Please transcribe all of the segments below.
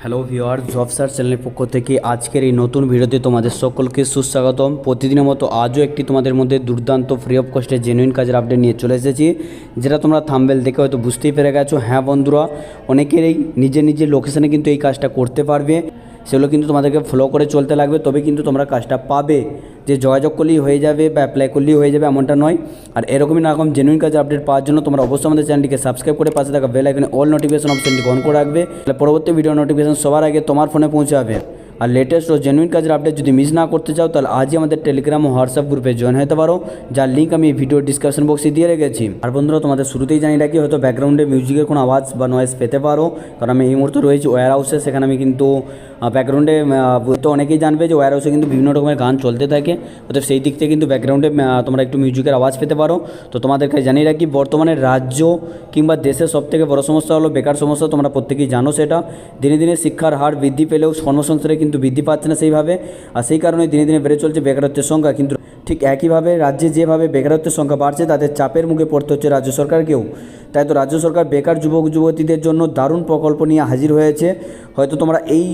Hello ভিওয়ার job সার চ্যানেলের পক্ষ থেকে আজকের এই নতুন ভিডিওতে তোমাদের সকলকে সুস্বাগতম। প্রতিদিনের মতো আজও একটি তোমাদের মধ্যে দুর্দান্ত ফ্রি অফ কস্টে জেনুইন কাজের আপডেট নিয়ে চলে এসেছি। যেটা তোমরা থামবেল দেখে হয়তো বুঝতেই পেরে গেছো। হ্যাঁ বন্ধুরা, অনেকেরই নিজের নিজের লোকেশানে কিন্তু এই কাজটা করতে পারবে। সেগুলো কিন্তু তোমাদেরকে ফলো করে চলতে লাগবে তবে কিন্তু তোমরা কাজটা পাবে। যে যোগাযোগ করলেই হয়ে যাবে বা অ্যাপ্লাই করলেই হয়ে যাবে এমনটা নয়। আর এরকমই রকম জেনুইন কাজের আপডেট পাওয়ার জন্য তোমরা অবশ্যই আমাদের চ্যানেলটিকে সাবস্ক্রাইব করে পাশে থাকা বেল আইকনে অল নোটিফিকেশন অপশনটি অন করে রাখবে। তাহলে পরবর্তী ভিডিও নোটিফিকেশন সবার আগে তোমার ফোনে পৌঁছাবে। আর লেটেস্ট ও জেনুইন কাজের আপডেট যদি মিস না করতে চাও, তাহলে আজই আমাদের টেলিগ্রাম ও হোয়াটসঅ্যাপ গ্রুপে জয়েন হতে পারো, যার লিঙ্ক আমি ভিডিও ডিসক্রিপশন বক্সে দিয়ে রেখেছি। আর বন্ধুরা, তোমাদের শুরুতেই জানি রাখি, হয়তো ব্যাকগ্রাউন্ডে মিউজিকের কোনো আওয়াজ বা নয়েজ পেতে পারো। কারণ আমি এই মুহূর্তে রয়েছি ওয়ার হাউসে সেখানে আমি কিন্তু ব্যাকগ্রাউন্ডে তো অনেকেই জানবে যে ওয়ার হাউসে কিন্তু বিভিন্ন রকমের গান চলতে থাকে। অর্থাৎ সেই দিক থেকে কিন্তু ব্যাকগ্রাউন্ডে তোমরা একটু মিউজিকের আওয়াজ পেতে পারো। তো তোমাদেরকে জানিয়ে রাখি, বর্তমানে রাজ্য কিংবা দেশের সবথেকে বড় সমস্যা হলো বেকার সমস্যা, তোমরা প্রত্যেকেই জানো সেটা। দিনে দিনে শিক্ষার হার বৃদ্ধি পেলেও কর্মসংস্থানে কিন্তু বৃদ্ধি পাচ্ছে না সেইভাবে। আর সেই কারণে দিনে দিনে বেড়ে চলছে বেকারত্বের সংখ্যা। কিন্তু ঠিক একইভাবে রাজ্যে যেভাবে বেকারত্বের সংখ্যা বাড়ছে তাদের চাপের মুখে পড়তে হচ্ছে রাজ্য সরকারকেও। তাই তো রাজ্য সরকার বেকার যুবক যুবতীদের জন্য দারুণ প্রকল্প নিয়ে হাজির হয়েছে। হয়তো তোমরা এই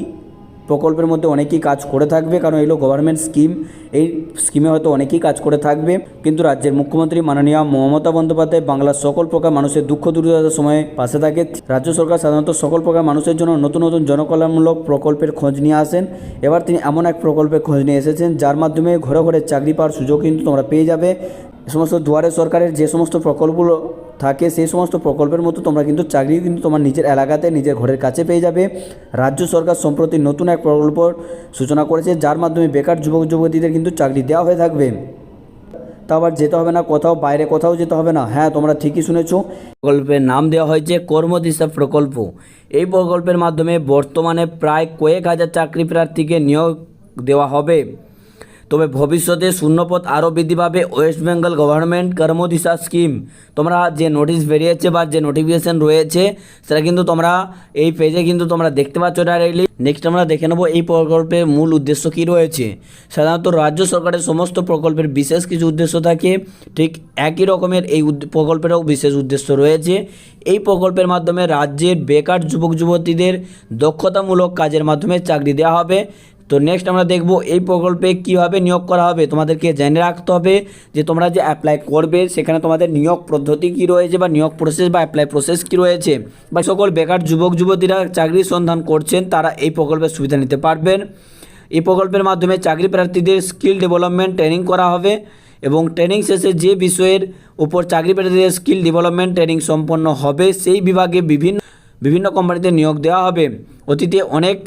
প্রকল্পের মধ্যে অনেকেই কাজ করে থাকবে, কারণ এগুলো গভর্নমেন্ট স্কিম এই স্কিমে হয়তো অনেকেই কাজ করে থাকবে, কিন্তু রাজ্যের মুখ্যমন্ত্রী মাননীয় মমতা বন্দ্যোপাধ্যায় বাংলার সকল প্রকার মানুষের দুঃখ দুর্দশার সময় পাশে থাকে। রাজ্য সরকার সাধারণত সকল প্রকার মানুষের জন্য নতুন নতুন জনকল্যাণমূলক প্রকল্পের খোঁজ নিয়ে আসেন। এবার তিনি এমন এক প্রকল্পের খোঁজ নিয়ে এসেছেন, যার মাধ্যমে ঘরে ঘরে চাকরি পাওয়ার সুযোগ কিন্তু তোমরা পেয়ে যাবে। সমস্ত দুয়ারে সরকারের যে সমস্ত প্রকল্পগুলো থাকে সেই সমস্ত প্রকল্পের মতো তোমরা কিন্তু চাকরি কিন্তু তোমার নিজের এলাকাতে, নিজের ঘরের কাছে পেয়ে যাবে। রাজ্য সরকার সম্প্রতি নতুন এক প্রকল্প সূচনা করেছে, যার মাধ্যমে বেকার যুবক যুবতীদের কিন্তু চাকরি দেওয়া হয়ে থাকবে। তা আবার যেতে হবে না কোথাও, বাইরে কোথাও যেতে হবে না। হ্যাঁ তোমরা ঠিকই শুনেছো। প্রকল্পের নাম দেওয়া হয়েছে কর্মদিশা প্রকল্প। এই প্রকল্পের মাধ্যমে বর্তমানে প্রায় কয়েক হাজার চাকরি প্রার্থীকে নিয়োগ দেওয়া হবে। তবে ভবিষ্যতে শূন্যপদ আরও বৃদ্ধি পাবে West Bengal government Karmadisha scheme. তোমরা যে নোটিশ বেরিয়েছে বা যে নোটিফিকেশান রয়েছে, সেটা কিন্তু তোমরা এই পেজে কিন্তু তোমরা দেখতে পাচ্ছ ডাইরেক্টলি নেক্সট আমরা দেখে নেব এই প্রকল্পের মূল উদ্দেশ্য কী রয়েছে। সাধারণত রাজ্য সরকারের সমস্ত প্রকল্পের বিশেষ কিছু উদ্দেশ্য থাকে। ঠিক একই রকমের এই প্রকল্পেরও বিশেষ উদ্দেশ্য রয়েছে। এই প্রকল্পের মাধ্যমে রাজ্যের বেকার যুবক যুবতীদের দক্ষতামূলক কাজের মাধ্যমে চাকরি দেওয়া হবে। তো নেক্সট আমরা দেখব এই প্রকল্পে কীভাবে নিয়োগ করা হবে। তোমাদেরকে জেনে রাখতে হবে যে তোমরা যে অ্যাপ্লাই করবে, সেখানে তোমাদের নিয়োগ পদ্ধতি কী রয়েছে বা নিয়োগ প্রসেস বা অ্যাপ্লাই প্রসেস কী রয়েছে বা সকল বেকার যুবক, যুবতীরা চাকরির সন্ধান করছেন, তারা এই প্রকল্পের সুবিধা নিতে পারবেন। এই প্রকল্পের মাধ্যমে চাকরি প্রার্থীদের স্কিল ডেভেলপমেন্ট ট্রেনিং করা হবে এবং ট্রেনিং শেষে যে বিষয়ের উপর চাকরি প্রার্থীদের স্কিল ডেভেলপমেন্ট ট্রেনিং সম্পন্ন হবে, সেই বিভাগে বিভিন্ন বিভিন্ন কোম্পানিতে নিয়োগ দেওয়া হবে। অতীতে অনেক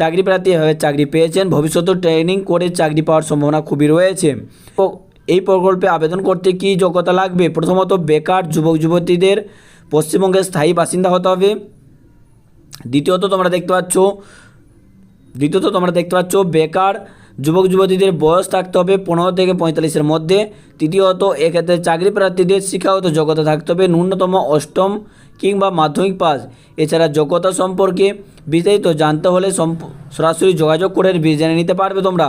চাকরি প্রার্থী এভাবে চাকরি পেয়েছেন। ভবিষ্যতে ট্রেনিং করে চাকরি পাওয়ার সম্ভাবনা খুবই রয়েছে। তো এই প্রকল্পে আবেদন করতে কি যোগ্যতা লাগবে? প্রথমত বেকার যুবক, যুবতীদের, পশ্চিমবঙ্গের স্থায়ী বাসিন্দা হতে হবে। দ্বিতীয়ত তোমরা দেখতে পাচ্ছ, দ্বিতীয়ত তোমরা দেখতে পাচ্ছ বেকার যুবক যুবতীদের বয়স থাকতে হবে পনেরো থেকে পঁয়তাল্লিশের মধ্যে। তৃতীয়ত, এক্ষেত্রে চাকরি প্রার্থীদের শিক্ষাগত যোগ্যতা থাকতে হবে ন্যূনতম অষ্টম কিংবা মাধ্যমিক পাস। এছাড়া যোগ্যতা সম্পর্কে বিস্তারিত জানতে হলে সরাসরি যোগাযোগ করে জেনে নিতে পারবে তোমরা।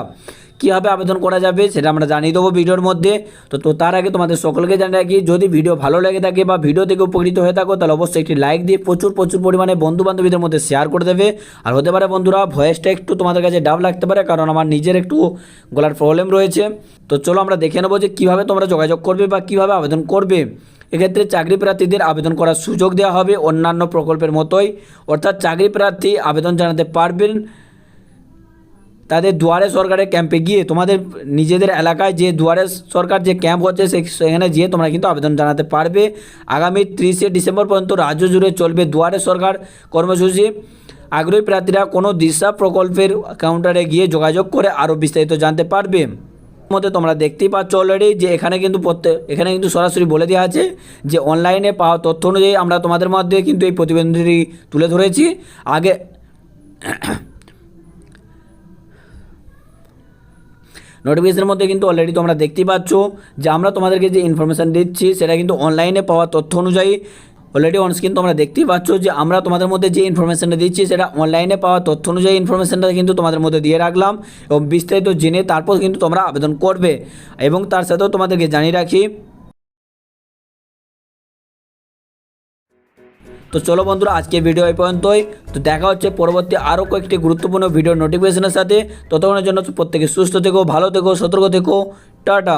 কীভাবে আবেদন করা যাবে সেটা আমরা জানিয়ে দেবো ভিডিওর মধ্যে। তো তো তার আগে তোমাদের সকলকে জানিয়ে রাখি, যদি ভিডিও ভালো লেগে থাকে বা ভিডিও থেকে উপকৃত হয়ে থাকো, তাহলে অবশ্যই একটি লাইক দিয়ে প্রচুর প্রচুর পরিমাণে বন্ধু বান্ধবীদের মধ্যে শেয়ার করে দেবে। আর হতে পারে বন্ধুরা ভয়েসটা একটু তোমাদের কাছে ডাব লাগতে পারে, কারণ আমার নিজের একটু গলার প্রবলেম রয়েছে। তো চলো আমরা দেখে নেব যে কীভাবে তোমরা যোগাযোগ করবে বা কীভাবে আবেদন করবে। এক্ষেত্রে চাকরি প্রার্থীদের আবেদন করার সুযোগ দেওয়া হবে অন্যান্য প্রকল্পের মতোই। অর্থাৎ চাকরি প্রার্থী আবেদন জানাতে পারবেন। তাদের দুয়ারে সরকারের ক্যাম্পে গিয়ে তোমাদের নিজেদের এলাকায় যে দুয়ারে সরকার যে ক্যাম্প হচ্ছে সেখানে গিয়ে তোমরা কিন্তু আবেদন জানাতে পারবে। আগামী ত্রিশে ডিসেম্বর পর্যন্ত রাজ্য জুড়ে চলবে দুয়ারে সরকার কর্মসূচি। আগ্রহী প্রার্থীরা কোনো দিশা প্রকল্পের কাউন্টারে গিয়ে যোগাযোগ করে আরও বিস্তারিত জানতে পারবে। মধ্যে তোমরা দেখতেই পাচ্ছ অলরেডি যে এখানে কিন্তু প্রত্যেক এখানে কিন্তু সরাসরি বলে দেওয়া আছে যে অনলাইনে পাওয়া তথ্য অনুযায়ী আমরা তোমাদের মধ্যে কিন্তু এই প্রতিবেদনটি তুলে ধরেছি। আগে নোটিফিকেশনের মধ্যে কিন্তু অলরেডি তোমরা দেখতেই পাচ্ছ যে আমরা তোমাদেরকে যে ইনফরমেশান দিচ্ছি, সেটা কিন্তু অনলাইনে পাওয়া তথ্য অনুযায়ী অলরেডি অনস্ক্রিন তোমরা দেখতেই পাচ্ছ যে আমরা তোমাদের মধ্যে যে ইনফরমেশানটা দিচ্ছি, সেটা অনলাইনে পাওয়া তথ্য অনুযায়ী ইনফরমেশানটা কিন্তু তোমাদের মধ্যে দিয়ে রাখলাম এবং বিস্তারিত জেনে তারপর কিন্তু তোমরা আবেদন করবে এবং তার সাথেও তোমাদেরকে জানিয়ে রাখি তো চলো বন্ধুরা আজকে ভিডিও এই পর্যন্তই। তো দেখা হচ্ছে পরবর্তী আরও কয়েকটি গুরুত্বপূর্ণ ভিডিও নোটিফিকেশনের সাথে। ততক্ষণের জন্য প্রত্যেকে সুস্থ থেকো, ভালো থেকো, সতর্ক থেকো। টাটা।